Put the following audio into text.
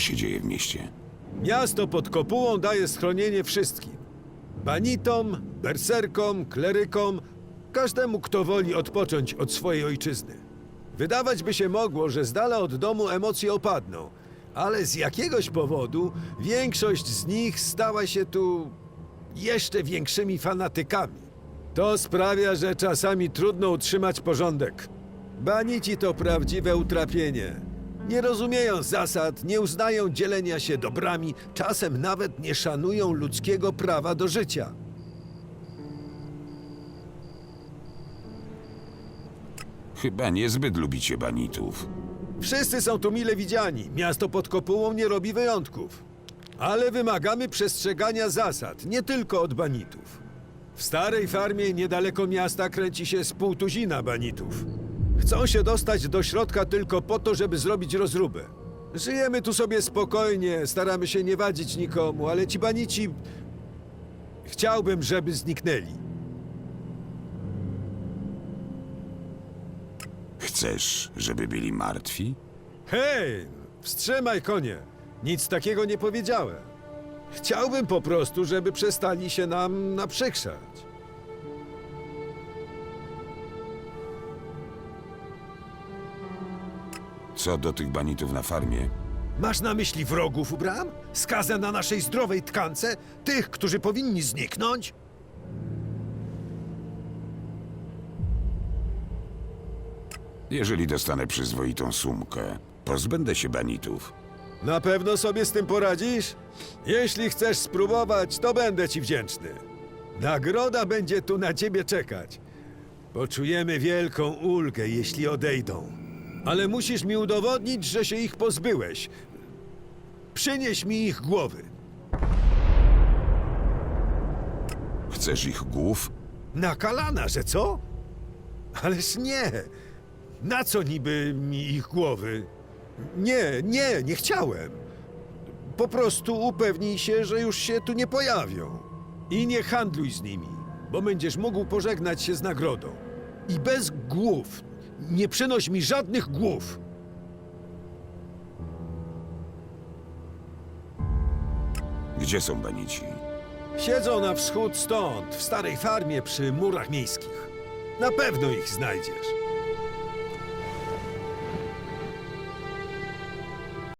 Się dzieje w mieście? Miasto pod kopułą daje schronienie wszystkim. Banitom, berserkom, klerykom, każdemu, kto woli odpocząć od swojej ojczyzny. Wydawać by się mogło, że z dala od domu emocje opadną, ale z jakiegoś powodu większość z nich stała się tu jeszcze większymi fanatykami. To sprawia, że czasami trudno utrzymać porządek. Banici to prawdziwe utrapienie. Nie rozumieją zasad, nie uznają dzielenia się dobrami, czasem nawet nie szanują ludzkiego prawa do życia. Chyba niezbyt lubicie banitów. Wszyscy są tu mile widziani. Miasto pod kopułą nie robi wyjątków. Ale wymagamy przestrzegania zasad, nie tylko od banitów. W starej farmie niedaleko miasta kręci się z pół tuzina banitów. Chcą się dostać do środka tylko po to, żeby zrobić rozróbę. Żyjemy tu sobie spokojnie, staramy się nie wadzić nikomu, ale ci banici... Chciałbym, żeby zniknęli. Chcesz, żeby byli martwi? Hej, wstrzymaj konie. Nic takiego nie powiedziałem. Chciałbym po prostu, żeby przestali się nam naprzykrzać. Co do tych banitów na farmie, Masz na myśli wrogów, Bram? Skazę na naszej zdrowej tkance? Tych, którzy powinni zniknąć? jeżeli dostanę przyzwoitą sumkę, pozbędę się banitów. Na pewno sobie z tym poradzisz? Jeśli chcesz spróbować, to będę ci wdzięczny. Nagroda będzie tu na ciebie czekać. Poczujemy wielką ulgę, jeśli odejdą. Ale musisz mi udowodnić, że się ich pozbyłeś. Przynieś mi ich głowy. Chcesz ich głów? Na kalana, że co? Ależ nie. Na co niby mi ich głowy? Nie, nie, nie chciałem. Po prostu upewnij się, że już się tu nie pojawią. I nie handluj z nimi, bo będziesz mógł pożegnać się z nagrodą. I bez głów. Nie przynoś mi żadnych głów. Gdzie są banici? Siedzą na wschód stąd, w starej farmie przy murach miejskich. Na pewno ich znajdziesz.